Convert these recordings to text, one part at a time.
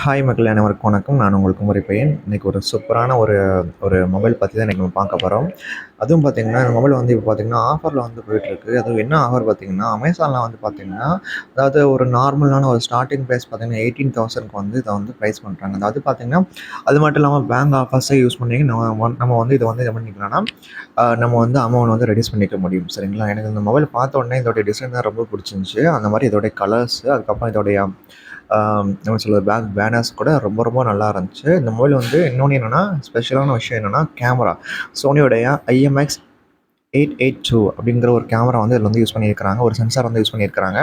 Hi மக்கள் அனைவருக்கும் வணக்கம். நான் உங்களுக்கு முறை பையன் இன்றைக்கி ஒரு சூப்பரான ஒரு ஒரு மொபைல் பற்றி தான் இன்றைக்கி நம்ம பார்க்க போகிறோம் அதுவும் பார்த்திங்கன்னா இந்த மொபைல் வந்து இப்போ பார்த்திங்கன்னா ஆஃபரில் வந்து போயிட்டுருக்கு. அதுவும் என்ன ஆஃபர் பார்த்திங்கன்னா அமேசானில் வந்து பார்த்திங்கன்னா அதாவது ஒரு நார்மலான ஒரு ஸ்டார்டிங் ப்ரைஸ் பார்த்திங்கன்னா எயிட்டீன் தௌசண்ட்க்கு வந்து இதை வந்து ப்ரைஸ் பண்ணுறாங்க அதாவது பார்த்திங்கன்னா அது மட்டும் இல்லாமல் பேங்க் ஆஃபர்ஸை யூஸ் பண்ணி நம்ம நம்ம வந்து இதை வந்து இது பண்ணிக்கலாம்னா நம்ம வந்து அமௌண்ட் வந்து ரெடியூஸ் பண்ணிக்க முடியும். சரிங்களா? எனக்கு இந்த மொபைல் பார்த்த உடனே இதோடைய டிசைன் தான் ரொம்ப பிடிச்சிருந்துச்சி. அந்த மாதிரி இதோடைய கலர்ஸ் அதுக்கப்புறம் இதோடைய என்ன சொல்கிறது பேக் பேனர்ஸ் கூட ரொம்ப ரொம்ப நல்லா இருந்துச்சு. இந்த மொபைல் வந்து இன்னொன்று என்னென்னா ஸ்பெஷலான விஷயம் என்னென்னா கேமரா சோனியோடைய ஐஎம்எக்ஸ் எயிட் எயிட் டூ அப்படிங்கிற ஒரு கேமரா வந்து இதில் வந்து யூஸ் பண்ணியிருக்கிறாங்க. ஒரு சென்சார் வந்து யூஸ் பண்ணியிருக்கிறாங்க.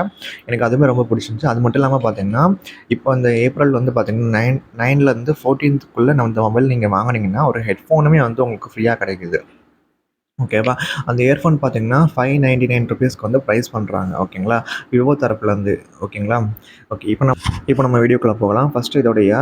எனக்கு அதுவுமே ரொம்ப பிடிச்சிருந்துச்சு. அது மட்டும் இல்லாமல் பார்த்தீங்கன்னா இப்போ இந்த ஏப்ரல் வந்து பார்த்தீங்கன்னா நைன் நைன்லேருந்து ஃபோர்டீன்த்துக்குள்ளே நம்ம இந்த மொபைல் நீங்கள் வாங்குனீங்கன்னா ஒரு ஹெட்ஃபோனுமே வந்து உங்களுக்கு ஃப்ரீயாக கிடைக்குது. ஓகேவா அந்த இயர்ஃபோன் பார்த்தீங்கன்னா ஃபைவ் நைன்டி நைன் ருபீஸ்க்கு வந்து ப்ரைஸ் பண்ணுறாங்க ஓகேங்களா விவோ தரப்புலேருந்து. ஓகேங்களா ஓகே இப்போ நம்ம இப்போ நம்ம வீடியோக்குள்ளே போகலாம். ஃபஸ்ட்டு இதோடைய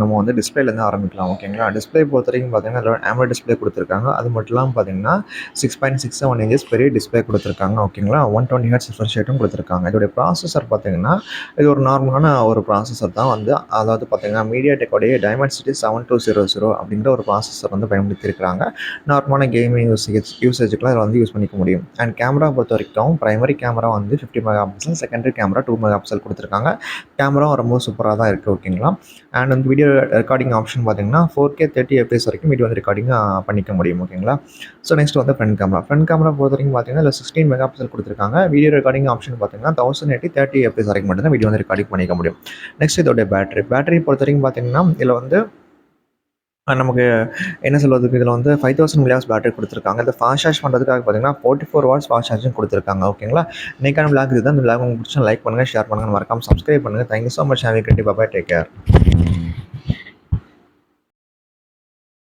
நம்ம வந்து டிஸ்பிளேலேருந்து ஆரம்பிக்கலாம். ஓகேங்களா டிஸ்பிளே பொறுத்த வரைக்கும் பார்த்தீங்கன்னா இதோட ஆம்ரோட் டிஸ்பிளே கொடுத்துருக்காங்க. அது மட்டும் இல்லாமல் பார்த்தீங்கன்னா six point six seven inches பெரிய டிஸ்பிளே கொடுத்துருக்காங்க. ஓகேங்களா ஒன் டுவெண்ட்டி ஹெட்ஸ் ரிஃப்ரெஷ் ரேட்டும் கொடுத்துருக்காங்க. இதோடைய ப்ராசஸர் பார்த்தீங்கன்னா இது ஒரு நார்மலான ஒரு ப்ராசஸர் தான் வந்து அதாவது பார்த்தீங்கன்னா media டெக்கோடைய Dimensity seven two zero zero அப்படிங்கிற ஒரு ப்ராசஸர் வந்து பயன்படுத்தியிருக்காங்க நார்மலான கேமிங் யூசேஜ் யூசேஜுக்குலாம் இதில் வந்து யூஸ் பண்ணிக்க முடியும். அண்ட் கேமரா பொறுத்த வரைக்கும் ப்ரைமரி கேமரா வந்து fifty megapixel secondary camera two megapixel கொடுத்துருக்காங்க கேமரா ரொம்ப சூப்பராக தான் இருக்குது ஓகேங்களா அண்ட் வந்து வீடியோ ரெக்கார்டிங் ஆப்ஷன் பார்த்தீங்கன்னா ஃபோர் கே தேர்ட்டி எஃப்எஸ் வரைக்கும் வீடியோ வந்து ரெக்கார்டிங் பண்ணிக்க முடியும் ஓகேங்களா ஸோ நெக்ஸ்ட் வந்து ஃப்ரண்ட் கேமரா ஃப்ரண்ட் கேமரா பொறுத்த வரைக்கும் பார்த்தீங்கன்னா இல்லை சிக்ஸ்டீன் மெகா பிக்சல் கொடுத்துருக்காங்க. வீடியோ ரெக்கார்டிங் ஆப்ஷன் பார்த்தீங்கன்னா தௌசண்ட் எயிட்டி தேர்ட்டி எஃப்எஸ் வரைக்கும் மட்டும் தான் வீடியோ வந்து ரெக்கார்டிங் பண்ணிக்க முடியும். நெக்ஸ்ட் இதோடைய பேட்டரி பேட்டரி பொறுத்த வரைக்கும் பார்த்தீங்கன்னா இதில் வந்து நமக்கு என்ன சொல்வதுக்கு இதில் வந்து ஃபைவ் தௌசண்ட் மில்லியாஸ் பேட்டரி கொடுத்துருக்காங்க. இந்த ஃபாஸ்ட் சார்ஜ் பண்ணுறதுக்காக பார்த்தீங்கன்னா ஃபோர்ட்டி ஃபோர் வாட்ஸ் ஃபாஸ்ட் சார்ஜும் கொடுத்துருக்காங்க ஓகேங்களா இன்றைக்கான பிளாக் இதுதான் இந்த பிளாக் உங்களுக்கு பிடிச்சா லைக் பண்ணுங்கள் ஷேர் பண்ணுங்கள் மறக்காம சப்ஸ்கிரைப் பண்ணுங்கள் தேங்க்யூ ஸோ மச் ஹேவி கண்டிப்பாக டேக் கேர்